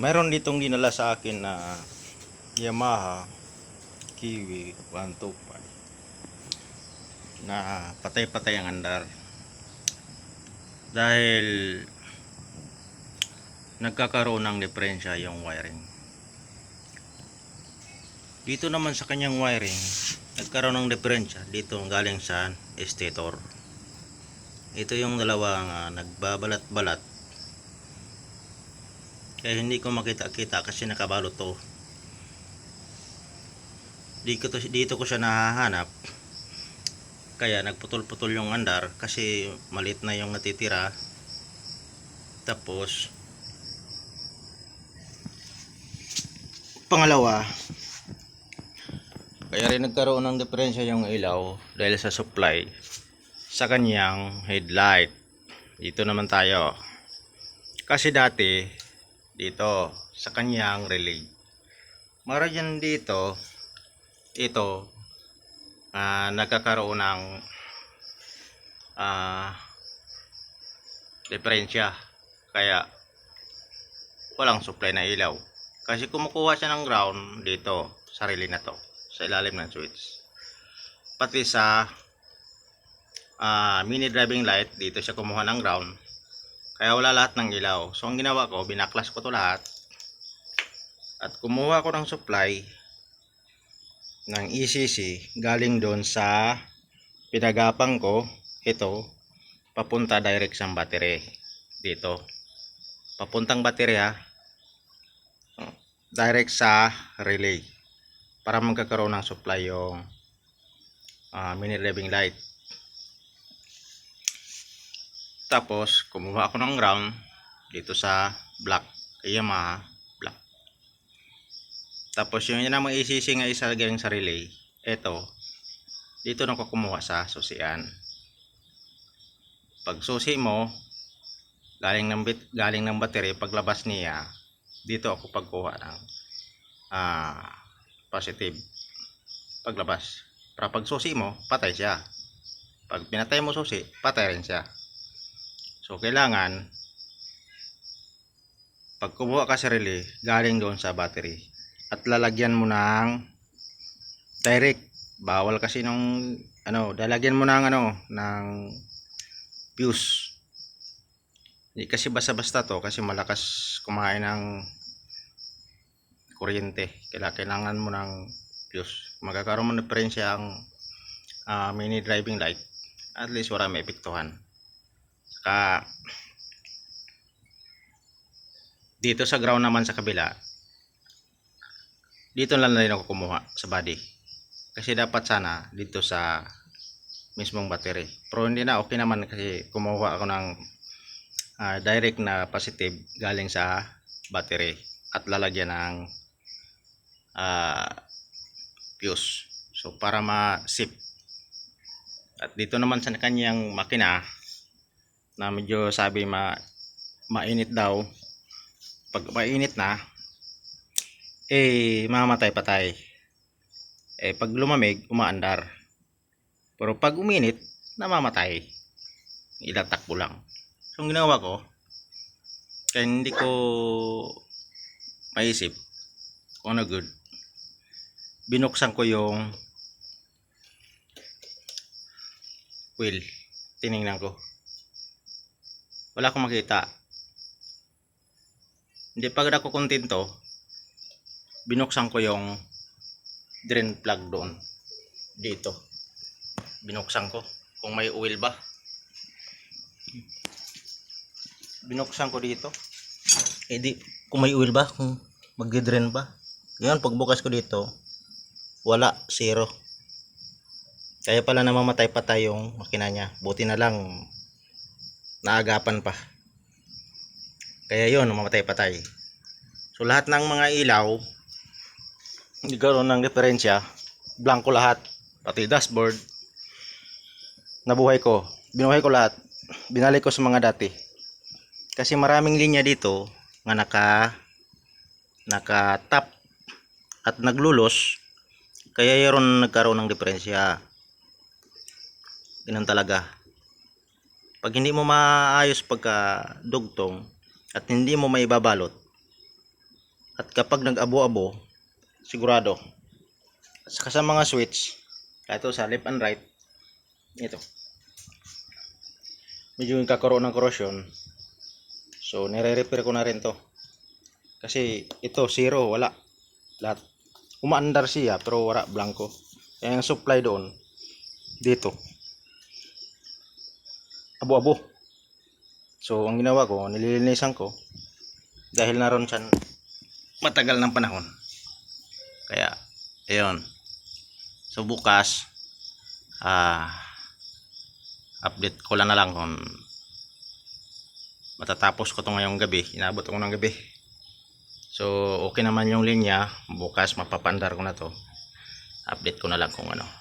Mayroon ditong dinala sa akin na Yamaha Kiwi 125 na patay-patay ang andar. Dahil nagkakaroon ng diferensya yung wiring. Dito naman sa kanyang wiring, nagkaroon ng diferensya dito galing sa stator. Ito yung dalawang ah, nagbabalat-balat kaya hindi ko makita-kita kasi nakabalot to. Dito, to- dito ko siya nahahanap. Kaya nagputol-putol yung andar kasi malit na yung natitira. Tapos pangalawa kaya rin nagkaroon ng diferensya yung ilaw dahil sa supply sa kanyang headlight. Dito naman tayo. Kasi dati dito sa kanyang relay. Mara dyan dito, ito, ah nagkakaroon ng ah diferensya. Kaya, walang supply na ilaw. Kasi kumukuha siya ng ground dito, sa relay na to, sa ilalim ng switch. Pati sa ah mini driving light, dito siya kumuha ng ground. Kaya wala lahat ng ilaw. So ang ginawa ko, binaklas ko to lahat. At kumuha ko ng supply ng ECC galing doon sa pinagapang ko. Ito, papunta direct sa battery. Dito. Papuntang battery ha. Direct sa relay. Para magkakaroon ng supply yung ah, mini driving light. Tapos, kumuha ako ng ground dito sa black. Yamaha black. Tapos, yun ang maisisi nga isa galing sa relay. Ito, dito na ko kumuha sa susian. Pag susi mo, galing ng, bit, galing ng battery, paglabas niya, dito ako pagkuha ng ah, positive. Paglabas. Para pag susi mo, patay siya. Pag pinatay mo susi, patay rin siya. So, kailangan, pag kumuha ka sa relay, galing doon sa battery. At lalagyan mo ng direct. Bawal kasi nung, ano, lalagyan mo ng, ano, ng fuse. Hindi kasi basta-basta to, kasi malakas kumain ng kuryente. Kailangan, mo ng fuse. Magkakaroon mo diferensya ang ah, mini driving light. At least wala may epektuhan. Saka dito sa ground naman sa kabila dito lang na rin ako kumuha sa body. Kasi dapat sana dito sa mismong battery. Pero hindi na okay naman kasi kumuha ako ng ah, direct na positive galing sa battery at lalagyan ng ah, fuse. So para ma-sip. At dito naman sa kanyang makina na medyo sabi ma mainit daw. Pag mainit na eh mamatay patay. Eh pag lumamig umaandar. Pero pag uminit namamatay. Ilang takbo lang. So ang ginawa ko kaya hindi ko maisip kung ano good. Binuksan ko yung wheel. Tiningnan ko wala akong makita. Hindi pag ako kontento binuksan ko yung drain plug doon. Dito. Binuksan ko. Kung may oil ba. Binuksan ko dito. Eh di kung may oil ba? Kung magdi-drain ba? Ngayon pagbukas ko dito wala zero. Kaya pala namamatay patay yung makina niya. Buti na lang naagapan pa. Kaya yun mamatay patay so lahat ng mga ilaw nagkaroon ng diferensya. Blanco lahat. Pati dashboard. Nabuhay ko. Binuhay ko lahat. Binalik ko sa mga dati. Kasi maraming linya dito nga naka naka tap at naglulos. Kaya yun nagkaroon ng diferensya. Ganun talaga pag hindi mo maayos pagka dugtong at hindi mo maibabalot At kapag nag-abo-abo, sigurado. At saka sa mga switch, ito sa left and right, ito. Medyo yung kakaroon ng corrosion. So, nire-repair ko na rin to. Kasi ito, zero, wala. Lahat. Umaandar siya, pero wala, blanco. Kaya yung supply doon, dito. Abo-abo. So, ang ginawa ko, nililinisan ko. Dahil naroon siya matagal ng panahon. Kaya, ayun. So, bukas, ah, update ko lang na lang kung matatapos ko to ngayong gabi. Inabot ko ng gabi. So, okay naman yung linya. Bukas, mapapandar ko na to. Update ko na lang kung ano.